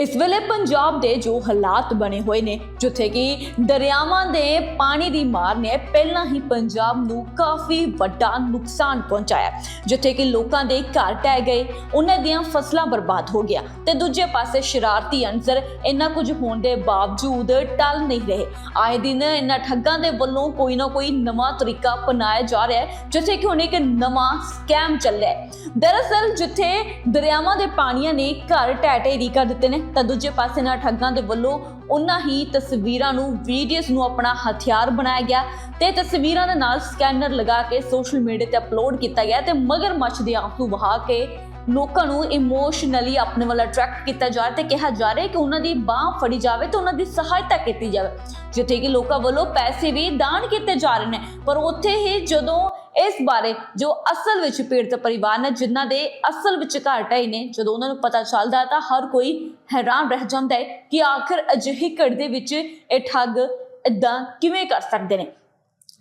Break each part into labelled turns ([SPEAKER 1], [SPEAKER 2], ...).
[SPEAKER 1] এই ਵੇਲੇ ਪੰਜਾਬ ਦੇ ਜੋ ਹਾਲਾਤ ਬਣੇ ਹੋਏ ਨੇ, ਜਿੱਥੇ ਕਿ ਦਰਿਆਵਾਂ ਦੇ ਪਾਣੀ ਦੀ ਮਾਰ ਨੇ ਪਹਿਲਾਂ ਹੀ ਪੰਜਾਬ ਨੂੰ ਕਾਫੀ ਵੱਡਾ ਨੁਕਸਾਨ ਪਹੁੰਚਾਇਆ। ਜਿੱਥੇ ਕਿ ਲੋਕਾਂ ਦੇ ਘਰ ਟਹਿ ਗਏ, ਉਹਨਾਂ ਦੀਆਂ ਫਸਲਾਂ ਬਰਬਾਦ ਹੋ ਗਿਆ ਤੇ ਦੂਜੇ ਪਾਸੇ ਸ਼ਰਾਰਤੀ ਅਨਸਰ ਇੰਨਾ ਕੁਝ ਹੋਣ ਦੇ ਬਾਵਜੂਦ ਟਲ ਨਹੀਂ ਰਹੇ। ਆਏ ਦਿਨ ਇਹਨਾਂ ਠੱਗਾਂ ਦੇ ਵੱਲੋਂ ਕੋਈ ਨਾ ਕੋਈ ਨਵਾਂ ਤਰੀਕਾ ਅਪਣਾਇਆ ਜਾ ਰਿਹਾ ਹੈ, ਜਿੱਥੇ ਕਿ ਹੁਣ ਇੱਕ ਨਵਾਂ ਸਕੈਮ ਚੱਲ ਰਿਹਾ ਹੈ। ਦਰਅਸਲ ਜਿੱਥੇ ਦਰਿਆਵਾਂ ਦੇ ਪਾਣੀਆਂ ਨੇ ਘਰ ਢਹਿ ਢੇਰੀ ਕਰ ਦਿੱਤੇ ਨੇ, ਤਾਂ ਦੂਜੇ ਪਾਸੇ ਨਾਲ ਠੱਗਾਂ ਦੇ ਵੱਲੋਂ ਉਹਨਾਂ ਹੀ ਤਸਵੀਰਾਂ ਨੂੰ ਵੀਡੀਓਜ਼ ਨੂੰ ਆਪਣਾ ਹਥਿਆਰ ਬਣਾਇਆ ਗਿਆ ਤੇ ਤਸਵੀਰਾਂ ਦੇ ਨਾਲ ਸਕੈਨਰ ਲਗਾ ਕੇ ਸੋਸ਼ਲ ਮੀਡੀਆ ਤੇ ਅਪਲੋਡ ਕੀਤਾ ਗਿਆ ਤੇ ਮਗਰਮੱਛ ਦੇ ਆਂਸੂ ਵਹਾ ਕੇ ਲੋਕਾਂ ਨੂੰ ਇਮੋਸ਼ਨਲੀ ਆਪਣੇ ਵੱਲ ਅਟਰੈਕਟ ਕੀਤਾ ਜਾ ਰਿਹਾ ਤੇ ਕਿਹਾ ਜਾ ਰਿਹਾ ਕਿ ਉਹਨਾਂ ਦੀ ਬਾਹ ਫੜੀ ਜਾਵੇ ਤੇ ਉਹਨਾਂ ਦੀ ਸਹਾਇਤਾ ਕੀਤੀ ਜਾਵੇ, ਜਿੱਥੇ ਕਿ ਲੋਕਾਂ ਵੱਲੋਂ ਪੈਸੇ ਵੀ ਦਾਨ ਕੀਤੇ ਜਾ ਰਹੇ ਨੇ। ਪਰ ਉੱਥੇ ਹੀ ਜਦੋਂ ਇਸ ਬਾਰੇ ਜੋ ਅਸਲ ਵਿੱਚ ਪੀੜਤ ਪਰਿਵਾਰ ਨੇ, ਜਿਨ੍ਹਾਂ ਦੇ ਅਸਲ ਵਿੱਚ ਘਰ ਢਾਈ ਨੇ, ਜਦੋਂ ਉਹਨਾਂ ਨੂੰ ਪਤਾ ਚੱਲਦਾ ਤਾਂ ਹਰ ਕੋਈ ਹੈਰਾਨ ਰਹਿ ਜਾਂਦਾ ਹੈ ਕਿ ਆਖਰ ਅਜਿਹੀ ਘੜੀ ਦੇ ਵਿੱਚ ਇਹ ਠੱਗ ਇਦਾਂ ਕਿਵੇਂ ਕਰ ਸਕਦੇ ਨੇ।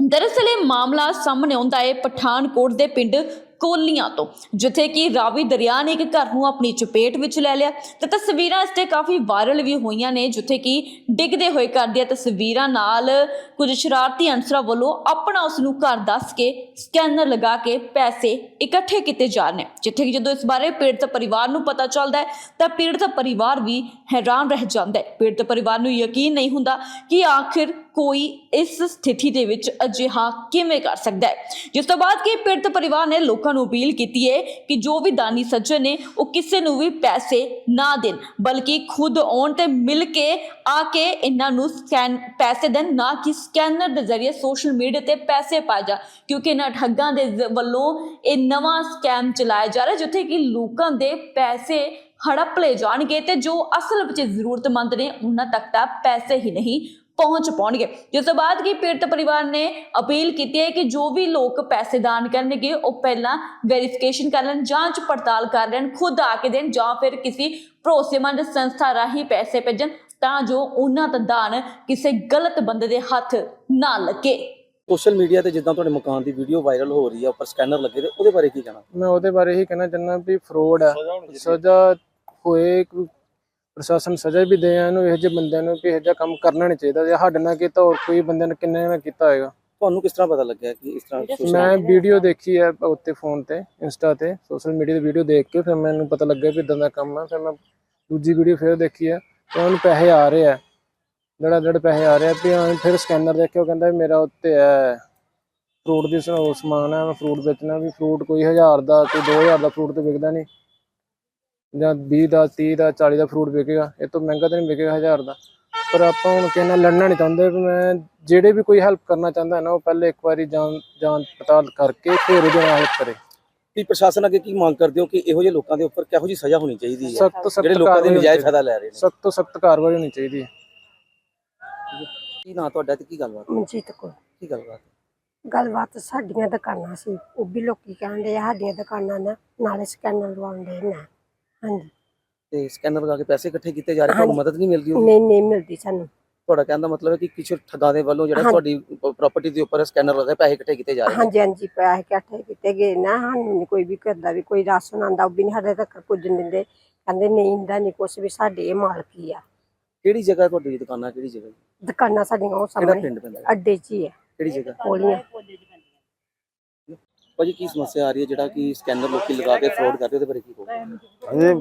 [SPEAKER 1] ਦਰਅਸਲ ਇਹ ਮਾਮਲਾ ਸਾਹਮਣੇ ਆਉਂਦਾ ਹੈ ਪਠਾਨਕੋਟ ਦੇ ਪਿੰਡ ਕੋਲੀਆਂ ਤੋਂ, ਜਿੱਥੇ ਕਿ ਰਾਵੀ ਦਰਿਆ ਨੇ ਇੱਕ ਘਰ ਨੂੰ ਆਪਣੀ ਚਪੇਟ ਵਿੱਚ ਲੈ ਲਿਆ। ਤੇ ਤਸਵੀਰਾਂ ਇਸ ਤੇ ਕਾਫੀ ਵਾਇਰਲ ਵੀ ਹੋਈਆਂ ਨੇ, ਜਿੱਥੇ ਕਿ ਡਿੱਗਦੇ ਹੋਏ ਘਰ ਦੀਆਂ ਤਸਵੀਰਾਂ ਨਾਲ ਕੁਝ ਸ਼ਰਾਰਤੀ ਅਨਸਰਾਂ ਵੱਲੋਂ ਆਪਣਾ ਉਸ ਨੂੰ ਘਰ ਦੱਸ ਕੇ ਸਕੈਨਰ ਲਗਾ ਕੇ ਪੈਸੇ ਇਕੱਠੇ ਕੀਤੇ ਜਾ ਰਹੇ ਨੇ। ਜਿੱਥੇ ਕਿ ਜਦੋਂ ਇਸ ਬਾਰੇ ਪੀੜਤ ਪਰਿਵਾਰ ਨੂੰ ਪਤਾ ਚੱਲਦਾ ਹੈ, ਤਾਂ ਪੀੜਤ ਪਰਿਵਾਰ ਵੀ ਹੈਰਾਨ ਰਹਿ ਜਾਂਦਾ ਹੈ। ਪੀੜਤ ਪਰਿਵਾਰ ਨੂੰ ਯਕੀਨ ਨਹੀਂ ਹੁੰਦਾ ਕਿ ਆਖਿਰ ਕੋਈ ਇਸ ਸਥਿਤੀ ਦੇ ਵਿੱਚ ਅਜਿਹਾ ਕਿਵੇਂ ਕਰ ਸਕਦਾ ਹੈ? ਜਿਸ ਤੋਂ ਬਾਅਦ ਕਿ ਪੀੜਤ ਪਰਿਵਾਰ ਨੇ ਲੋਕਾਂ ਨੂੰ ਅਪੀਲ ਕੀਤੀ ਹੈ ਕਿ ਜੋ ਵੀ ਦਾਨੀ ਸੱਜਣ ਨੇ, ਉਹ ਕਿਸੇ ਨੂੰ ਵੀ ਪੈਸੇ ਨਾ ਦੇਣ, ਬਲਕਿ ਖੁਦ ਆਉਣ ਤੇ ਮਿਲ ਕੇ ਆ ਕੇ ਇਹਨਾਂ ਨੂੰ ਸਕੈਨ, ਪੈਸੇ ਦੇਣ, ਨਾ ਕਿ ਸਕੈਨਰ ਦੇ ਜ਼ਰੀਏ ਸੋਸ਼ਲ ਮੀਡੀਆ ਤੇ ਪੈਸੇ ਪਾਏ ਜਾ, ਕਿਉਂਕਿ ਇਹਨਾਂ ਠੱਗਾਂ ਦੇ ਜ਼- ਵੱਲੋਂ ਇਹ ਨਵਾਂ ਸਕੈਮ ਚਲਾਇਆ ਜਾ ਰਿਹਾ ਜਿੱਥੇ ਕਿ ਲੋਕਾਂ ਦੇ ਪੈਸੇ ਹੜਪ ਲਏ ਜਾਣਗੇ ਤੇ ਜੋ ਅਸਲ ਵਿੱਚ ਜ਼ਰੂਰਤਮੰਦ ਨੇ, ਉਹਨਾਂ ਤੱਕ ਤਾਂ ਪੈਸੇ ਹੀ ਨਹੀਂ ਪਹੁੰਚ ਪਾਉਣਗੇ। ਜਿਸ ਤੋਂ ਬਾਅਦ ਕੀ ਪੀੜਤ ਪਰਿਵਾਰ ਨੇ ਅਪੀਲ ਕੀਤੀ ਹੈ ਕਿ ਜੋ ਵੀ ਲੋਕ ਪੈਸੇ ਦਾਨ ਕਰਨਗੇ ਉਹ ਪਹਿਲਾਂ ਵੈਰੀਫਿਕੇਸ਼ਨ ਕਰ ਲੈਣ ਜਾਂਚ ਪੜਤਾਲ ਕਰ ਲੈਣ ਖੁਦ ਆ ਕੇ ਦੇਣ ਜਾਂ ਫਿਰ ਕਿਸੇ ਭਰੋਸੇਮੰਦ ਸੰਸਥਾ ਰਾਹੀਂ ਪੈਸੇ ਭੇਜਣ ਤਾਂ ਜੋ ਉਹਨਾਂ ਦਾ ਦਾਨ ਕਿਸੇ ਗਲਤ ਬੰਦੇ ਦੇ ਹੱਥ ਨਾ ਲੱਗੇ।
[SPEAKER 2] ਸੋਸ਼ਲ ਮੀਡੀਆ ਤੇ ਜਿੱਦਾਂ ਤੁਹਾਡੇ ਮਕਾਨ ਦੀ ਵੀਡੀਓ ਵਾਇਰਲ ਹੋ ਰਹੀ ਆ ਉੱਪਰ ਸਕੈਨਰ ਲੱਗੇ ਤੇ ਉਹਦੇ ਬਾਰੇ ਕੀ ਕਹਿਣਾ?
[SPEAKER 3] ਮੈਂ ਉਹਦੇ ਬਾਰੇ ਹੀ ਕਹਿਣਾ ਚਾਹੁੰਦਾ ਵੀ ਫਰੋਡ ਹੈ। ਸਜ਼ਾ ਹੋਏ ਪ੍ਰਸ਼ਾਸਨ ਸਜ਼ਾ ਵੀ ਦੇ ਇਹਨੂੰ ਇਹੋ ਜਿਹੇ ਬੰਦਿਆਂ ਨੂੰ ਵੀ ਇਹੋ ਜਿਹਾ ਕੰਮ ਕਰਨਾ ਨਹੀਂ ਚਾਹੀਦਾ ਜੇ ਸਾਡੇ ਨਾਲ ਕੀਤਾ ਹੋਰ ਕੋਈ ਬੰਦੇ ਨੇ ਕਿੰਨੇ ਨਾਲ ਕੀਤਾ ਹੋਏਗਾ?
[SPEAKER 2] ਤੁਹਾਨੂੰ ਕਿਸ ਤਰ੍ਹਾਂ ਪਤਾ ਲੱਗਿਆ ਕਿ ਇਸ ਤਰ੍ਹਾਂ
[SPEAKER 3] ਮੈਂ ਵੀਡੀਓ ਦੇਖੀ ਹੈ ਉੱਤੇ ਫੋਨ ਤੇ ਇੰਸਟਾ ਤੇ ਸੋਸ਼ਲ ਮੀਡੀਆ ਦੀ ਵੀਡੀਓ ਦੇਖ ਕੇ ਫਿਰ ਮੈਨੂੰ ਪਤਾ ਲੱਗਿਆ ਵੀ ਇਦਾਂ ਦਾ ਕੰਮ ਹੈ ਫਿਰ ਮੈਂ ਦੂਜੀ ਵੀਡੀਓ ਫਿਰ ਦੇਖੀ ਹੈ ਤੇ ਉਹਨੂੰ ਪੈਸੇ ਆ ਰਹੇ ਆ। ਜਿਹੜਾ ਜਿਹੜਾ ਪੈਸੇ ਆ ਰਹੇ ਆ ਵੀ ਹਾਂ ਫਿਰ ਸਕੈਨਰ ਦੇਖਿਆ ਉਹ ਕਹਿੰਦਾ ਵੀ ਮੇਰਾ ਉੱਤੇ ਹੈ। ਫਰੂਟ ਦੀ ਸਮਾਨ ਹੈ ਮੈਂ ਫਰੂਟ ਵੇਚਣਾ ਵੀ ਫਰੂਟ ਕੋਈ 1000 ਦਾ ਕੋਈ 2000 ਦਾ ਫਰੂਟ ਤੇ ਵਿਕਦਾ ਨਹੀਂ। ਜਾਂ 20 ਦਾ 30 ਦਾ 40 ਦਾ ਫਰੂਟ ਵਿਕੇਗਾ। ਇਹ ਤੋਂ ਮਹਿੰਗਾ ਤਾਂ ਨਹੀਂ ਵਿਕੇਗਾ 1000 ਦਾ। ਪਰ ਆਪਾਂ ਹੁਣ ਕਿਸੇ ਨਾਲ ਲੜਨਾ ਨਹੀਂ ਚਾਹੁੰਦੇ ਵੀ ਮੈਂ ਜਿਹੜੇ ਵੀ ਕੋਈ ਹੈਲਪ ਕਰਨਾ ਚਾਹੁੰਦਾ ਹੈ ਨਾ ਉਹ ਪਹਿਲੇ ਇੱਕ ਵਾਰੀ ਜਾਣ ਜਾਂਚ ਪੜਤਾਲ ਕਰਕੇ ਫਿਰ ਉਹਦੇ ਨਾਲ ਹੈਲਪ ਕਰੇ।
[SPEAKER 2] ਕੀ ਪ੍ਰਸ਼ਾਸਨ ਅੱਗੇ ਕੀ ਮੰਗ ਕਰਦੇ ਹੋ ਕਿ ਇਹੋ ਜਿਹੇ ਲੋਕਾਂ ਦੇ ਉੱਪਰ ਕਿਹੋ ਜਿਹੀ ਸਜ਼ਾ ਹੋਣੀ ਚਾਹੀਦੀ ਹੈ?
[SPEAKER 3] ਸਖਤ ਤੋਂ
[SPEAKER 2] ਜਿਹੜੇ ਲੋਕਾਂ ਦੇ ਨਜਾਇਜ਼ ਫਾਇਦਾ ਲੈ ਰਹੇ ਨੇ।
[SPEAKER 3] ਸਖਤ ਤੋਂ ਸਖਤ ਕਾਰਵਾਈ ਹੋਣੀ ਚਾਹੀਦੀ ਹੈ।
[SPEAKER 2] ਕੀ ਨਾਂ ਤੁਹਾਡਾ ਤੇ ਕੀ ਗੱਲਬਾਤ
[SPEAKER 4] ਮਨਜੀਤ ਕੋ
[SPEAKER 2] ਕੀ ਗੱਲਬਾਤ
[SPEAKER 4] ਗੱਲਬਾਤ ਸਾਡੀਆਂ ਦੁਕਾਨਾਂ ਸੀ। ਉਹ ਵੀ ਲੋਕੀ ਕਹਿੰਦੇ ਆ ਸਾਡੀਆਂ ਦੁਕਾਨਾਂ ਨਾਲ ਨਾਲੇ ਸਕੈਨਰ ਲਵਾਉਂਦੇ ਨੇ। ਹਾਂਜੀ।
[SPEAKER 2] ਤੇ ਸਕੈਨਰ ਲਗਾ ਕੇ ਪੈਸੇ ਇਕੱਠੇ ਕੀਤੇ ਜਾ ਰਹੇ ਤੁਹਾਨੂੰ। ਮਦਦ ਨਹੀਂ ਮਿਲਦੀ ਉਹਦੀ?
[SPEAKER 4] ਨਹੀਂ ਨਹੀਂ ਮਿਲਦੀ ਸਾਨੂੰ।
[SPEAKER 2] ਤੁਹਾਡਾ ਕਹਿਣ ਦਾ ਮਤਲਬ ਹੈ ਕਿ ਕਿਸੇ ਠੱਗਾਂ ਦੇ ਵੱਲੋਂ ਜਿਹੜਾ। ਤੁਹਾਡੀ ਪ੍ਰਾਪਰਟੀ ਦੇ ਉੱਪਰ ਸਕੈਨਰ ਲਗਾ ਕੇ ਪੈਸੇ ਇਕੱਠੇ ਕੀਤੇ ਜਾ ਰਹੇ
[SPEAKER 4] ਹਾਂਜੀ ਹਾਂਜੀ ਪੈਸੇ ਇਕੱਠੇ ਕੀਤੇ ਗਏ ਨਾ ਸਾਨੂੰ ਨਹੀਂ ਕੋਈ ਵੀ ਕਰਦਾ ਵੀ ਕੋਈ ਰਾਸ਼ਨ ਆਂਦਾ ਉਹ ਵੀ ਨਹੀਂ ਸਾਡੇ ਤੱਕ ਪੁੱਜਣ ਦਿੰਦੇ। ਕਹਿੰਦੇ ਨਹੀਂ ਹੁੰਦਾ ਨਹੀਂ ਕੁਛ ਵੀ ਸਾਡੇ ਇਹ ਮਾਲਕੀ ਆ।
[SPEAKER 2] ਕਿਹੜੀ ਜਗ੍ਹਾ ਤੁਹਾਡੀ ਦੁਕਾਨਾਂ ਕਿਹੜੀ ਜਗ੍ਹਾ?
[SPEAKER 4] ਦੁਕਾਨਾਂ ਸਾਡੀਆਂ ਉਹ ਸਾਹਮਣੇ? ਅੱਡੇ 'ਚ ਹੀ ਆ।
[SPEAKER 2] ਕਿਹੜੀ ਜਗ੍ਹਾ?
[SPEAKER 4] ਕੋਲੀਆਂ।
[SPEAKER 2] ਭਾਜੀ ਕੀ ਸਮੱਸਿਆ ਆ ਰਹੀ ਹੈ? ਜਿਹੜਾ ਕਿ ਸਕੈਨਰ ਲੋਕੀ ਲਗਾ ਕੇ ਫਰਾਡ ਕਰਦੇ ਉਹਦੇ ਬਾਰੇ ਕੀ ਕਹੋਗੇ?
[SPEAKER 5] ਇਹ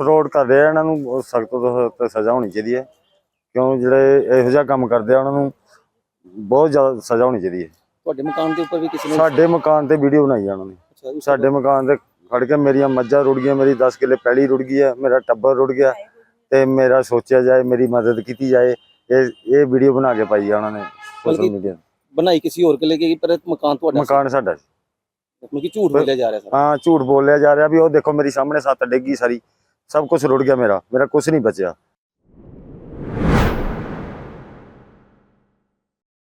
[SPEAKER 5] ਫਰੋਡ ਕਰਦੇ ਆ ਇਹਨਾਂ ਨੂੰ ਸਖਤ ਤੋਂ ਸਖਤ ਸਜ਼ਾ ਹੋਣੀ ਚਾਹੀਦੀ ਹੈ। ਕਿਉਂ? ਜਿਹੜੇ ਇਹੋ ਜਿਹਾ ਕੰਮ ਕਰਦੇ ਆ ਉਹਨਾਂ ਨੂੰ ਬਹੁਤ ਜ਼ਿਆਦਾ ਸਜ਼ਾ ਹੋਣੀ ਚਾਹੀਦੀ ਹੈ।
[SPEAKER 2] ਤੁਹਾਡੇ ਮਕਾਨ ਦੇ ਉੱਪਰ ਵੀ ਕਿਸੇ ਨੇ
[SPEAKER 5] ਸਾਡੇ ਮਕਾਨ ਤੇ ਵੀਡੀਓ ਬਣਾਈ ਆ ਉਹਨਾਂ ਨੇ। ਸਾਡੇ ਮਕਾਨ ਤੇ ਖੜ ਕੇ ਮੇਰੀਆਂ ਮੱਝਾਂ ਰੁੜ ਗਈਆਂ ਮੇਰੀ 10 ਕਿੱਲੇ ਪੈਲੀ ਰੁੜ ਗਈ ਹੈ ਮੇਰਾ ਟੱਬਰ ਰੁੜ ਗਿਆ ਤੇ ਮੇਰਾ ਸੋਚਿਆ ਜਾਏ ਮੇਰੀ ਮਦਦ ਕੀਤੀ ਜਾਏ ਇਹ ਇਹ ਵੀਡੀਓ ਬਣਾ ਕੇ ਪਾਈ ਆ ਉਹਨਾਂ ਨੇ ਸੋਸ਼ਲ
[SPEAKER 2] ਬਲਕਿ
[SPEAKER 5] ਮੀਡੀਆ
[SPEAKER 2] ਬਣਾਈ ਕਿਸੇ ਹੋਰ ਕੇ ਲੈ ਕੇ ਪਰ ਮਕਾਨ ਤੁਹਾਡਾ।
[SPEAKER 5] ਮਕਾਨ ਸਾਡਾ ਸੀ।
[SPEAKER 2] ਮਤਲਬ ਕਿ ਝੂਠ ਬੋਲਿਆ ਜਾ ਰਿਹਾ ਸਰ।
[SPEAKER 5] ਹਾਂ, ਝੂਠ ਬੋਲਿਆ ਜਾ ਰਿਹਾ ਵੀ ਉਹ ਦੇਖੋ ਮੇਰੀ ਸਾਹਮਣੇ ਸੱਤ ਡਿੱਗੀ ਸਾਰੀ। ਸਭ ਕੁਝ ਰੁੜ ਗਿਆ ਮੇਰਾ। ਮੇਰਾ ਕੁਝ ਨਹੀਂ ਬਚਿਆ।